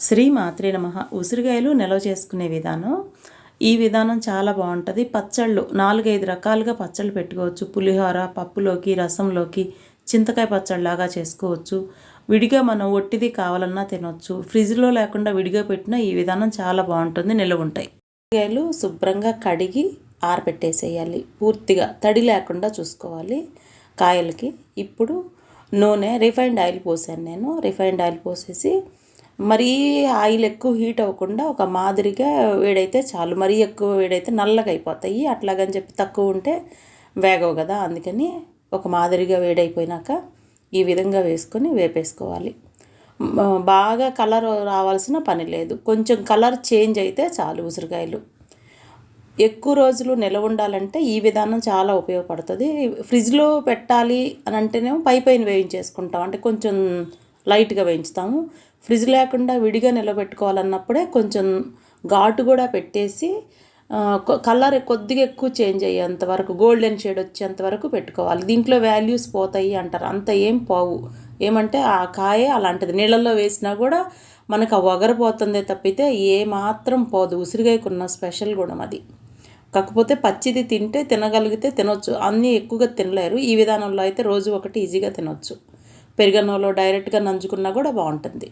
శ్రీ మాత్రే నమ. ఉసిరికాయలు నిల్వ చేసుకునే విధానం. ఈ విధానం చాలా బాగుంటుంది. పచ్చళ్ళు నాలుగైదు రకాలుగా పచ్చళ్ళు పెట్టుకోవచ్చు. పులిహోర పప్పులోకి రసంలోకి చింతకాయ పచ్చళ్ళలాగా చేసుకోవచ్చు. విడిగా మనం ఒట్టిది కావాలన్నా తినొచ్చు. ఫ్రిడ్జ్లో లేకుండా విడిగా పెట్టినా ఈ విధానం చాలా బాగుంటుంది నిల్వ ఉంటాయి. ఉసిరికాయలు శుభ్రంగా కడిగి ఆరబెట్టేసేయాలి. పూర్తిగా తడి లేకుండా చూసుకోవాలి కాయలకి. ఇప్పుడు నూనె రిఫైండ్ ఆయిల్ పోసాను నేను. రిఫైండ్ ఆయిల్ పోసేసి మరీ ఆయిల్ ఎక్కువ హీట్ అవ్వకుండా ఒక మాదిరిగా వేడైతే చాలు. మరీ ఎక్కువ వేడైతే నల్లగా అయిపోతాయి. అట్లాగని చెప్పి తక్కువ ఉంటే వేగవు కదా. అందుకని ఒక మాదిరిగా వేడైపోయినాక ఈ విధంగా వేసుకొని వేపేసుకోవాలి. బాగా కలర్ రావాల్సిన పని లేదు. కొంచెం కలర్ చేంజ్ అయితే చాలు ఉసిరికాయలు. ఎక్కువ రోజులు నిలవ ఉండాలంటే ఈ విధానం చాలా ఉపయోగపడుతుంది. ఫ్రిడ్జ్లో పెట్టాలి అని అంటేనేమో పై పైన వేయించేసుకుంటాం. అంటే కొంచెం లైట్గా వేయించుతాము. ఫ్రిడ్జ్ లేకుండా విడిగా నిలబెట్టుకోవాలన్నప్పుడే కొంచెం ఘాటు కూడా పెట్టేసి కలర్ కొద్దిగా ఎక్కువ చేంజ్ అయ్యేంత వరకు గోల్డెన్ షేడ్ వచ్చేంత వరకు పెట్టుకోవాలి. దీంట్లో వాల్యూస్ పోతాయి అంటారు. అంత ఏం పోవు. ఏమంటే ఆ కాయ అలాంటిది. నీళ్ళల్లో వేసినా కూడా మనకు ఆ ఒగరపోతుందే తప్పితే ఏ మాత్రం పోదు. ఉసిరిగాయకున్న స్పెషల్ గుణం అది. కాకపోతే పచ్చిది తింటే తినగలిగితే తినొచ్చు. అన్నీ ఎక్కువగా తినలేరు. ఈ విధానంలో అయితే రోజు ఒకటి ఈజీగా తినొచ్చు. పెరుగన్నంలో డైరెక్ట్గా నంచుకున్నా కూడా బాగుంటుంది.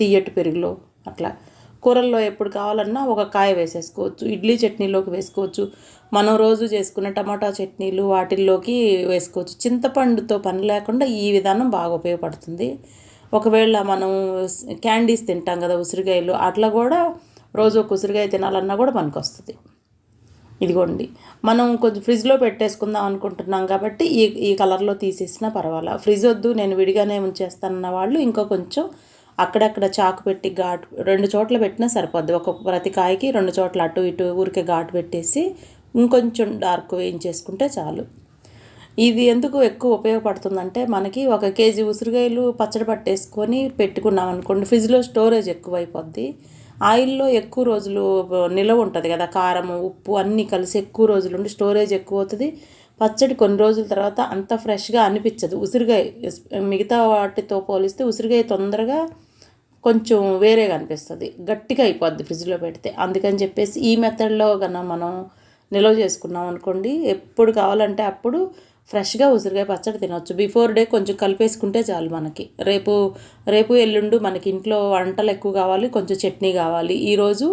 తీయటి పెరుగులో అట్లా. కూరల్లో ఎప్పుడు కావాలన్నా ఒక కాయ వేసేసుకోవచ్చు ఇడ్లీ చట్నీలోకి వేసుకోవచ్చు మనం రోజు చేసుకునే టమాటా చట్నీలు వాటిల్లోకి వేసుకోవచ్చు. చింతపండుతో పని లేకుండా ఈ విధానం బాగా ఉపయోగపడుతుంది. ఒకవేళ మనం క్యాండీస్ తింటాం కదా ఉసిరికాయలు అట్లా కూడా రోజు ఒక ఉసిరికాయ తినాలన్నా కూడా పనికొస్తుంది. ఇదిగోండి మనం కొంచెం ఫ్రిడ్జ్లో పెట్టేసుకుందాం అనుకుంటున్నాం కాబట్టి ఈ ఈ కలర్లో తీసేసినా పర్వాలా. ఫ్రిడ్జ్ వద్దు నేను విడిగానే ఉంచేస్తానన్న వాళ్ళు ఇంకా కొంచెం అక్కడక్కడ చాకు పెట్టి ఘాటు రెండు చోట్ల పెట్టినా సరిపోద్ది. ఒక ప్రతి కాయకి రెండు చోట్ల అటు ఇటు ఊరికే ఘాటు పెట్టేసి ఇంకొంచెం డార్క్ వేయించేసుకుంటే చాలు. ఇది ఎందుకు ఎక్కువ ఉపయోగపడుతుందంటే మనకి ఒక కేజీ ఉసిరికాయలు పచ్చడి పట్టేసుకొని పెట్టుకున్నాం అనుకోండి ఫ్రిడ్జ్లో స్టోరేజ్ ఎక్కువ అయిపోద్ది ఆయిల్లో ఎక్కువ రోజులు నిలవ ఉంటుంది కదా కారం ఉప్పు అన్నీ కలిసి ఎక్కువ రోజులు ఉండి స్టోరేజ్ ఎక్కువ అవుతుంది పచ్చడి కొన్ని రోజుల తర్వాత అంత ఫ్రెష్గా అనిపించదు. ఉసిరికాయ మిగతా వాటితో పోలిస్తే ఉసిరికాయ తొందరగా కొంచెం వేరేగా అనిపిస్తుంది. గట్టిగా అయిపోద్ది ఫ్రిడ్జ్లో పెడితే. అందుకని చెప్పేసి ఈ మెథడ్లో కన్నా మనం నిల్వ చేసుకున్నాం అనుకోండి ఎప్పుడు కావాలంటే అప్పుడు ఫ్రెష్గా ఉసిరికాయ పచ్చడి తినవచ్చు బిఫోర్ డే కొంచెం కలిపేసుకుంటే చాలు మనకి. రేపు రేపు ఎల్లుండు మనకి ఇంట్లో వంటలు ఎక్కువ కావాలి కొంచెం చట్నీ కావాలి. ఈరోజు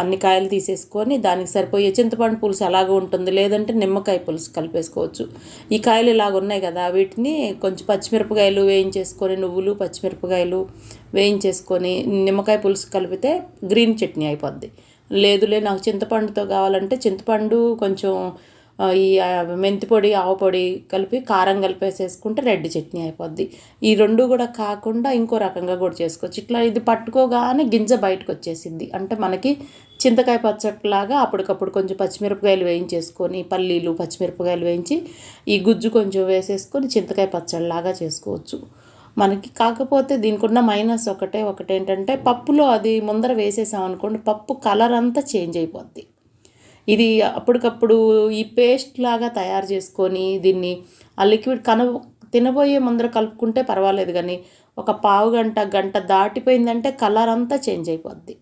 అన్ని కాయలు తీసేసుకొని దానికి సరిపోయే చింతపండు పులుసు అలాగే ఉంటుంది. లేదంటే నిమ్మకాయ పులుసు కలిపేసుకోవచ్చు. ఈ కాయలు ఇలాగ ఉన్నాయి కదా వీటిని కొంచెం పచ్చిమిరపకాయలు వేయించేసుకొని నువ్వులు పచ్చిమిరపకాయలు వేయించేసుకొని నిమ్మకాయ పులుసు కలిపితే గ్రీన్ చట్నీ అయిపోద్ది. లేదులే నాకు చింతపండుతో కావాలంటే చింతపండు కొంచెం ఈ మెంతి పొడి ఆవు పొడి కలిపి కారం కలిపేసేసుకుంటే రెడ్ చట్నీ అయిపోద్ది. ఈ రెండు కూడా కాకుండా ఇంకో రకంగా కూడా చేసుకోవచ్చు. ఇట్లా ఇది పట్టుకోగానే గింజ బయటకు వచ్చేసింది అంటే మనకి చింతకాయ పచ్చట్లాగా అప్పటికప్పుడు కొంచెం పచ్చిమిరపకాయలు వేయించేసుకొని పల్లీలు పచ్చిమిరపకాయలు వేయించి ఈ గుజ్జు కొంచెం వేసేసుకొని చింతకాయ పచ్చడిలాగా చేసుకోవచ్చు. మనకి కాకపోతే దీనికి ఉన్న మైనస్ ఒకటే ఒకటేంటంటే పప్పులో అది ముందర వేసేసాం అనుకోండి పప్పు కలర్ అంతా చేంజ్ అయిపోద్ది. ఇది అప్పటికప్పుడు ఈ పేస్ట్ లాగా తయారు చేసుకొని దీన్ని ఆ లిక్విడ్ కన తినబోయే ముందర కలుపుకుంటే పర్వాలేదు కానీ ఒక పావు గంట గంట దాటిపోయిందంటే కలర్ అంతా చేంజ్ అయిపోద్ది.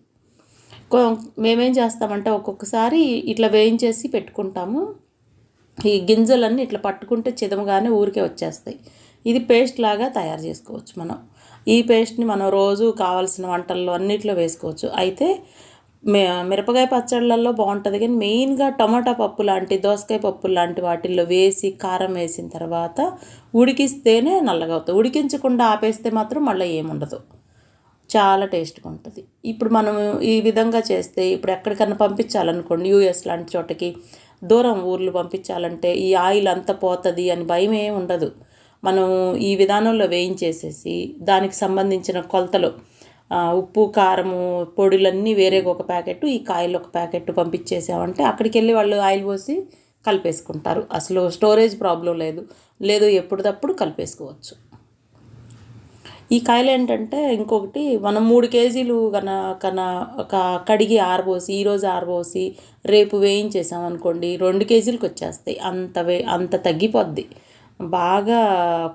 మేమేం చేస్తామంటే ఒక్కొక్కసారి ఇట్లా వేయించేసి పెట్టుకుంటాము. ఈ గింజలన్నీ ఇట్లా పట్టుకుంటే చిదమగానే ఊరికే వచ్చేస్తాయి. ఇది పేస్ట్ లాగా తయారు చేసుకోవచ్చు మనం. ఈ పేస్ట్ని మనం రోజు కావాల్సిన వంటల్లో అన్నిట్లో వేసుకోవచ్చు. అయితే మిరపకాయ పచ్చళ్ళల్లో బాగుంటుంది. కానీ మెయిన్గా టమాటా పప్పు లాంటి దోసకాయ పప్పు లాంటి వాటిల్లో వేసి కారం వేసిన తర్వాత ఉడికిస్తేనే నల్లగా అవుతుంది. ఉడికించకుండా ఆపేస్తే మాత్రం మళ్ళీ ఏముండదు. చాలా టేస్ట్గా ఉంటుంది. ఇప్పుడు మనం ఈ విధంగా చేస్తే ఇప్పుడు ఎక్కడికన్నా పంపించాలనుకోండి యూఎస్ లాంటి చోటకి దూరం ఊర్లు పంపించాలంటే ఈ ఆయిల్ అంతా పోతుంది అని భయం ఏమి ఉండదు మనం ఈ విధానంలో వేయించేసేసి దానికి సంబంధించిన కొలతలు ఉప్పు కారము పొడులన్నీ వేరేగా ఒక ప్యాకెట్ ఈ కాయలు ఒక ప్యాకెట్ పంపించేసామంటే అక్కడికి వెళ్ళి వాళ్ళు ఆయిల్ పోసి కలిపేసుకుంటారు. అసలు స్టోరేజ్ ప్రాబ్లం లేదు. లేదు ఎప్పుడప్పుడు కలిపేసుకోవచ్చు. ఈ కాయలు ఏంటంటే ఇంకొకటి మనం మూడు కేజీలు కన కన ఒక కడిగి ఆరబోసి ఈరోజు ఆరబోసి రేపు వేయించేసాం అనుకోండి రెండు కేజీలకు వచ్చేస్తాయి. అంత వే అంత తగ్గిపోద్ది. బాగా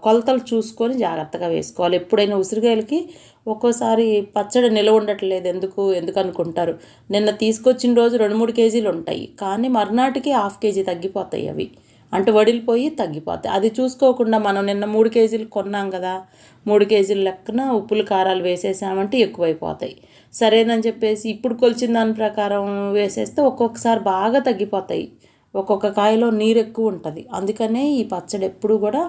కొలతలు చూసుకొని జాగ్రత్తగా వేసుకోవాలి. ఎప్పుడైనా ఉసిరికాయలకి ఒక్కోసారి పచ్చడి నిలవ ఉండట్లేదు. ఎందుకు? ఎందుకు అనుకుంటారు? నిన్న తీసుకొచ్చిన రోజు రెండు మూడు కేజీలు ఉంటాయి. కానీ మర్నాటికి హాఫ్ కేజీ తగ్గిపోతాయి అవి. అంటే వడిలిపోయి తగ్గిపోతాయి. అది చూసుకోకుండా మనం నిన్న మూడు కేజీలు కొన్నాం కదా మూడు కేజీల లెక్కన ఉప్పులు కారాలు వేసేసామంటే ఎక్కువైపోతాయి. సరేనని చెప్పేసి ఇప్పుడు కొలిచిన దాని ప్రకారం వేసేస్తే ఒక్కొక్కసారి బాగా తగ్గిపోతాయి. ఒక్కొక్క కాయలో నీరు ఎక్కువ ఉంటుంది. అందుకనే ఈ పచ్చడి ఎప్పుడు కూడా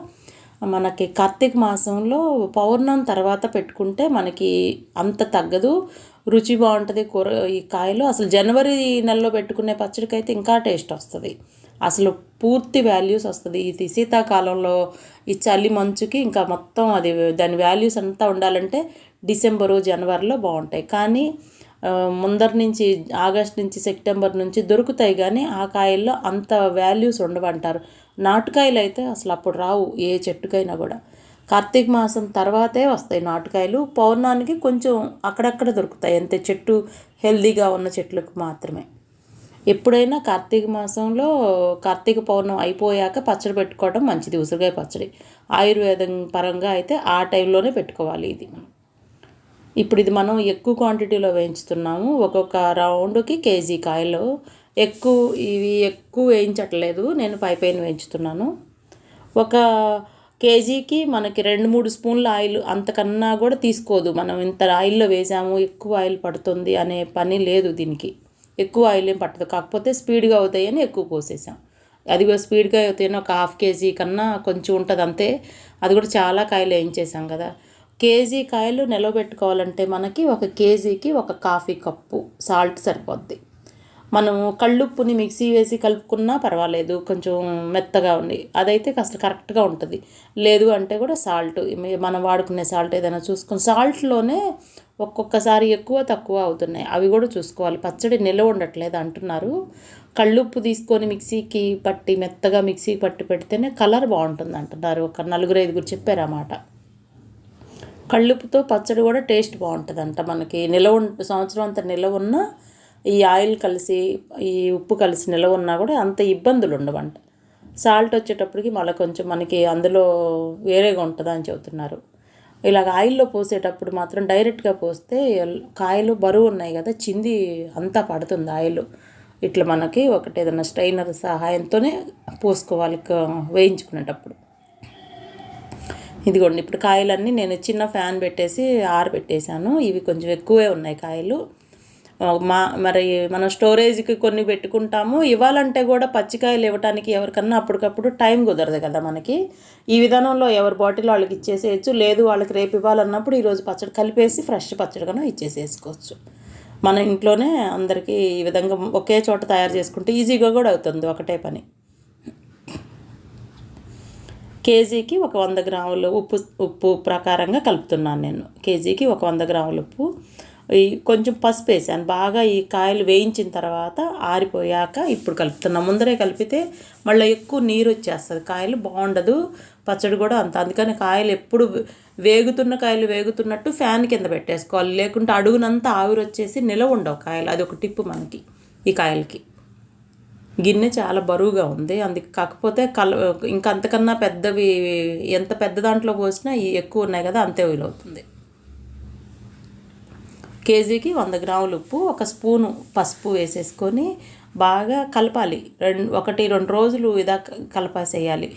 మనకి కార్తీక మాసంలో పౌర్ణం తర్వాత పెట్టుకుంటే మనకి అంత తగ్గదు. రుచి బాగుంటుంది. కూర ఈ కాయలు అసలు జనవరి నెలలో పెట్టుకునే పచ్చడికి అయితే ఇంకా టేస్ట్ వస్తుంది. అసలు పూర్తి వాల్యూస్ వస్తుంది. ఇది శీతాకాలంలో ఈ చలి మంచుకి ఇంకా మొత్తం అది దాని వాల్యూస్ అంతా ఉండాలంటే డిసెంబరు జనవరిలో బాగుంటాయి. కానీ ముందర నుంచి ఆగస్ట్ నుంచి సెప్టెంబర్ నుంచి దొరుకుతాయి కానీ ఆ కాయల్లో అంత వాల్యూస్ ఉండవంటారు. నాటుకాయలు అయితే అసలు అప్పుడు రావు ఏ చెట్టుకైనా కూడా. కార్తీక మాసం తర్వాతే వస్తాయి నాటుకాయలు. పౌర్ణానికి కొంచెం అక్కడక్కడ దొరుకుతాయి అంతే చెట్టు హెల్దీగా ఉన్న చెట్లకు మాత్రమే. ఎప్పుడైనా కార్తీక మాసంలో కార్తీక పౌర్ణం అయిపోయాక పచ్చడి పెట్టుకోవడం మంచిది ఉసిరికాయ పచ్చడి. ఆయుర్వేదం పరంగా అయితే ఆ టైంలోనే పెట్టుకోవాలి ఇది. ఇప్పుడు ఇది మనం ఎక్కువ క్వాంటిటీలో వేయించుతున్నాము. ఒక్కొక్క రౌండ్కి కేజీ కాయలు. ఎక్కువ ఇవి ఎక్కువ వేయించట్లేదు. నేను పై పైన వేయించుతున్నాను. ఒక కేజీకి మనకి రెండు మూడు స్పూన్ల ఆయిల్ అంతకన్నా కూడా తీసుకోదు. మనం ఇంత ఆయిల్లో వేసాము ఎక్కువ ఆయిల్ పడుతుంది అనే పని లేదు దీనికి. ఎక్కువ ఆయిల్ ఏం పట్టదు. కాకపోతే స్పీడ్గా అవుతాయని ఎక్కువ పోసేసాం. అది కూడా స్పీడ్గా అవుతాయని ఒక హాఫ్ కేజీ కన్నా కొంచెం ఉంటుంది అంతే. అది కూడా చాలా కాయలు వేయించేసాం కదా. కేజీ కాయలు నిలవబెట్టుకోవాలంటే మనకి ఒక కేజీకి ఒక కాఫీ కప్పు సాల్ట్ సరిపోద్ది. మనం కళ్ళుప్పుని మిక్సీ వేసి కలుపుకున్నా పర్వాలేదు కొంచెం మెత్తగా ఉంది అదైతే కాస్త కరెక్ట్గా ఉంటుంది. లేదు అంటే కూడా సాల్ట్ మనం వాడుకునే సాల్ట్ ఏదైనా చూసుకొని సాల్ట్లోనే ఒక్కొక్కసారి ఎక్కువ తక్కువ అవుతున్నాయి. అవి కూడా చూసుకోవాలి. పచ్చడి నిల్వ ఉండట్లేదు అంటున్నారు. కళ్ళుప్పు తీసుకొని మిక్సీకి పట్టి మెత్తగా మిక్సీకి పట్టి పెడితేనే కలర్ బాగుంటుంది అంటున్నారు. ఒక నలుగురు ఐదుగురు చెప్పారు కళ్ళుపుతో పచ్చడి కూడా టేస్ట్ బాగుంటుందంట మనకి. నిలవ సంవత్సరం అంతా నిలవ ఉన్న ఈ ఆయిల్ కలిసి ఈ ఉప్పు కలిసి నిలవ ఉన్నా కూడా అంత ఇబ్బందులు ఉండవంట. సాల్ట్ వచ్చేటప్పటికి మళ్ళీ కొంచెం మనకి అందులో వేరేగా ఉంటుందని అని చెబుతున్నారు. ఇలాగ ఆయిల్లో పోసేటప్పుడు మాత్రం డైరెక్ట్గా పోస్తే కాయలు బరువు ఉన్నాయి కదా చింది అంతా పడుతుంది ఆయిల్. ఇట్లా మనకి ఒకటి ఏదైనా స్ట్రైనర్ సహాయంతోనే పోసుకోవాలి వేయించుకునేటప్పుడు. ఇదిగోండి ఇప్పుడు కాయలన్నీ నేను చిన్న ఫ్యాన్ పెట్టేసి ఆరబెట్టేశాను ఇవి కొంచెం ఎక్కువే ఉన్నాయి కాయలు. మా మరి మనం స్టోరేజ్కి కొన్ని పెట్టుకుంటాము. ఇవ్వాలంటే కూడా పచ్చికాయలు ఇవ్వటానికి ఎవరికన్నా అప్పటికప్పుడు టైం కుదరదు కదా మనకి. ఈ విధానంలో ఎవరి బాటిల్ వాళ్ళకి ఇచ్చేసేయచ్చు లేదు వాళ్ళకి రేపు ఇవ్వాలన్నప్పుడు ఈరోజు పచ్చడి కలిపేసి ఫ్రెష్ పచ్చడిగానో ఇచ్చేసేసుకోవచ్చు. మన ఇంట్లోనే అందరికీ ఈ విధంగా ఒకే చోట తయారు చేసుకుంటే ఈజీగా కూడా అవుతుంది ఒకటే పని. కేజీకి ఒక వంద గ్రాములు ఉప్పు ఉప్పు ప్రకారంగా కలుపుతున్నాను నేను. కేజీకి ఒక వంద గ్రాముల ఉప్పు. ఈ కొంచెం పసుపు వేసాను. బాగా ఈ కాయలు వేయించిన తర్వాత ఆరిపోయాక ఇప్పుడు కలుపుతున్నాను ముందరే కలిపితే మళ్ళీ ఎక్కువ నీరు వచ్చేస్తుంది. కాయలు బాగుండదు పచ్చడి కూడా అంత. అందుకని కాయలు ఎప్పుడు వేగుతున్న కాయలు వేగుతున్నట్టు ఫ్యాన్ కింద పెట్టేసుకోవాలి. లేకుంటే అడుగునంతా ఆవిరి వచ్చేసి నిలవ ఉండవు కాయలు. అది ఒక టిప్పు మనకి ఈ కాయలకి. గిన్నె చాలా బరువుగా ఉంది. అందుకు కాకపోతే కల ఇంకా అంతకన్నా పెద్దవి ఎంత పెద్ద దాంట్లో పోసినా ఎక్కువ ఉన్నాయి కదా అంతే వీలవుతుంది కేజీకి వంద గ్రాములు ఉప్పు ఒక స్పూను పసుపు వేసేసుకొని బాగా కలపాలి. రెండు ఒకటి రెండు రోజులు ఇదా కలపాసేయాలి.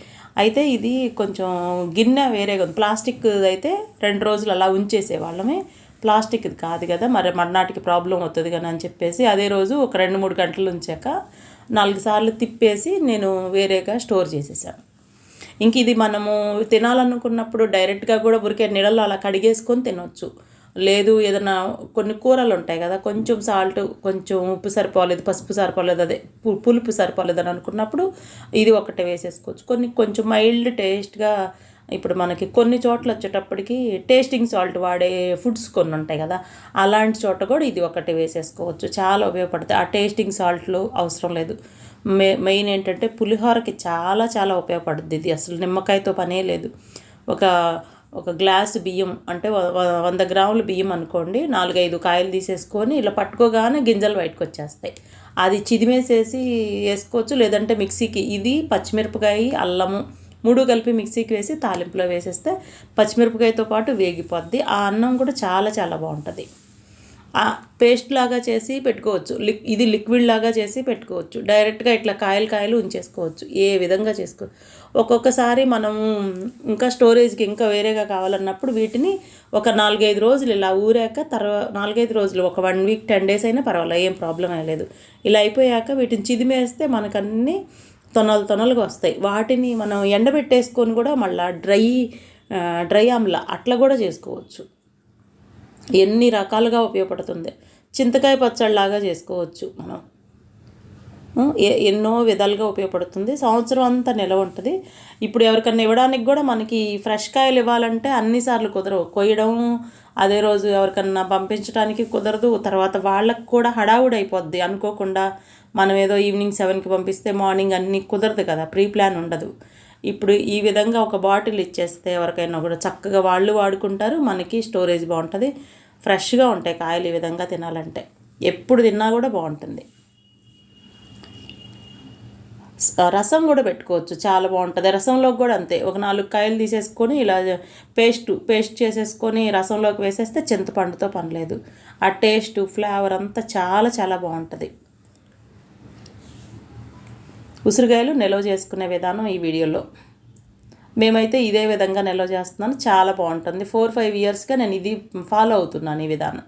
అయితే ఇది కొంచెం గిన్నె వేరేగా ఉంది. ప్లాస్టిక్ అయితే రెండు రోజులు అలా ఉంచేసేవాళ్ళమే ప్లాస్టిక్ కాదు కదా మరి మర్నాటికి ప్రాబ్లం అవుతుంది కదా అని చెప్పేసి అదే రోజు ఒక రెండు మూడు గంటలు ఉంచాక నాలుగు సార్లు తిప్పేసి నేను వేరేగా స్టోర్ చేసేసాను. ఇంక ఇది మనము తినాలనుకున్నప్పుడు డైరెక్ట్గా కూడా ఉరికే నీళ్ళలో అలా కడిగేసుకొని తినొచ్చు. లేదు ఏదైనా కొన్ని కూరలు ఉంటాయి కదా కొంచెం సాల్ట్ కొంచెం ఉప్పు సరిపోలేదు పసుపు సరిపోలేదు అదే పులుపు సరిపోలేదు అని అనుకున్నప్పుడు ఇది ఒకటి వేసేసుకోవచ్చు. కొన్ని కొంచెం మైల్డ్ టేస్ట్గా ఇప్పుడు మనకి కొన్ని చోట్ల వచ్చేటప్పటికి టేస్టింగ్ సాల్ట్ వాడే ఫుడ్స్ కొన్ని ఉంటాయి కదా అలాంటి చోట కూడా ఇది ఒకటి వేసేసుకోవచ్చు. చాలా ఉపయోగపడుతుంది. ఆ టేస్టింగ్ సాల్ట్లు అవసరం లేదు. మే మెయిన్ ఏంటంటే పులిహోరకి చాలా చాలా ఉపయోగపడుతుంది ఇది. అసలు నిమ్మకాయతో పనే లేదు. ఒక ఒక గ్లాసు బియ్యం అంటే వంద గ్రాముల బియ్యం అనుకోండి నాలుగైదు కాయలు తీసేసుకొని ఇలా పట్టుకోగానే గింజలు బయటకు వచ్చేస్తాయి. అది చిదిమేసేసి వేసుకోవచ్చు. లేదంటే మిక్సీకి ఇది పచ్చిమిరపకాయ అల్లము మూడు కలిపి మిక్సీకి వేసి తాలింపులో వేసేస్తే పచ్చిమిరపకాయతో పాటు వేగిపోద్ది. ఆ అన్నం కూడా చాలా చాలా బాగుంటుంది. ఆ పేస్ట్ లాగా చేసి పెట్టుకోవచ్చు. లిక్ ఇది లిక్విడ్ లాగా చేసి పెట్టుకోవచ్చు. డైరెక్ట్గా ఇట్లా కాయలు కాయలు ఉంచేసుకోవచ్చు. ఏ విధంగా చేసుకో ఒక్కొక్కసారి మనము ఇంకా స్టోరేజ్కి ఇంకా వేరేగా కావాలన్నప్పుడు వీటిని ఒక నాలుగైదు రోజులు ఇలా ఊరాక తర్వాత నాలుగైదు రోజులు ఒక వన్ వీక్ టెన్ డేస్ అయినా పర్వాలేదు ఏం ప్రాబ్లం లేదు. ఇలా అయిపోయాక వీటిని చిదిమేస్తే మనకన్నీ తొనలు తొనలుగా వస్తాయి. వాటిని మనం ఎండబెట్టేసుకొని కూడా మళ్ళీ డ్రై డ్రై ఆమ్ల అట్లా కూడా చేసుకోవచ్చు. ఎన్ని రకాలుగా ఉపయోగపడుతుంది? చింతకాయ పచ్చడిలాగా చేసుకోవచ్చు మనం. ఎ- ఎన్నో విధాలుగా ఉపయోగపడుతుంది. సంవత్సరం అంతా నిలవ ఉంటుంది. ఇప్పుడు ఎవరికన్నా ఇవ్వడానికి కూడా మనకి ఫ్రెష్ కాయలు ఇవ్వాలంటే అన్నిసార్లు కుదరవు. కొయ్యడం అదే రోజు ఎవరికన్నా పంపించడానికి కుదరదు. తర్వాత వాళ్ళకు కూడా హడావుడి అయిపోద్ది అనుకోకుండా మనం ఏదో ఈవినింగ్ సెవెన్కి పంపిస్తే మార్నింగ్ అన్నీ కుదరదు కదా ప్రీ ప్లాన్ ఉండదు. ఇప్పుడు ఈ విధంగా ఒక బాటిల్ ఇచ్చేస్తే ఎవరికైనా కూడా చక్కగా వాళ్ళు వాడుకుంటారు మనకి స్టోరేజ్ బాగుంటుంది ఫ్రెష్గా ఉంటాయి కాయలు ఈ విధంగా తినాలంటే. ఎప్పుడు తిన్నా కూడా బాగుంటుంది. రసం కూడా పెట్టుకోవచ్చు చాలా బాగుంటుంది. రసంలోకి కూడా అంతే ఒక నాలుగు కాయలు తీసేసుకొని ఇలా పేస్ట్ పేస్ట్ చేసేసుకొని రసంలోకి వేసేస్తే చింతపండుతో పనిలేదు. ఆ టేస్ట్ ఫ్లేవర్ అంతా చాలా చాలా బాగుంటుంది. ఉసిరికాయలు నిల్వ చేసుకునే విధానం ఈ వీడియోలో. మేమైతే ఇదే విధంగా నిల్వ చేస్తున్నాను. చాలా బాగుంటుంది. ఫోర్ ఫైవ్ ఇయర్స్గా నేను ఇది ఫాలో అవుతున్నాను ఈ విధానం.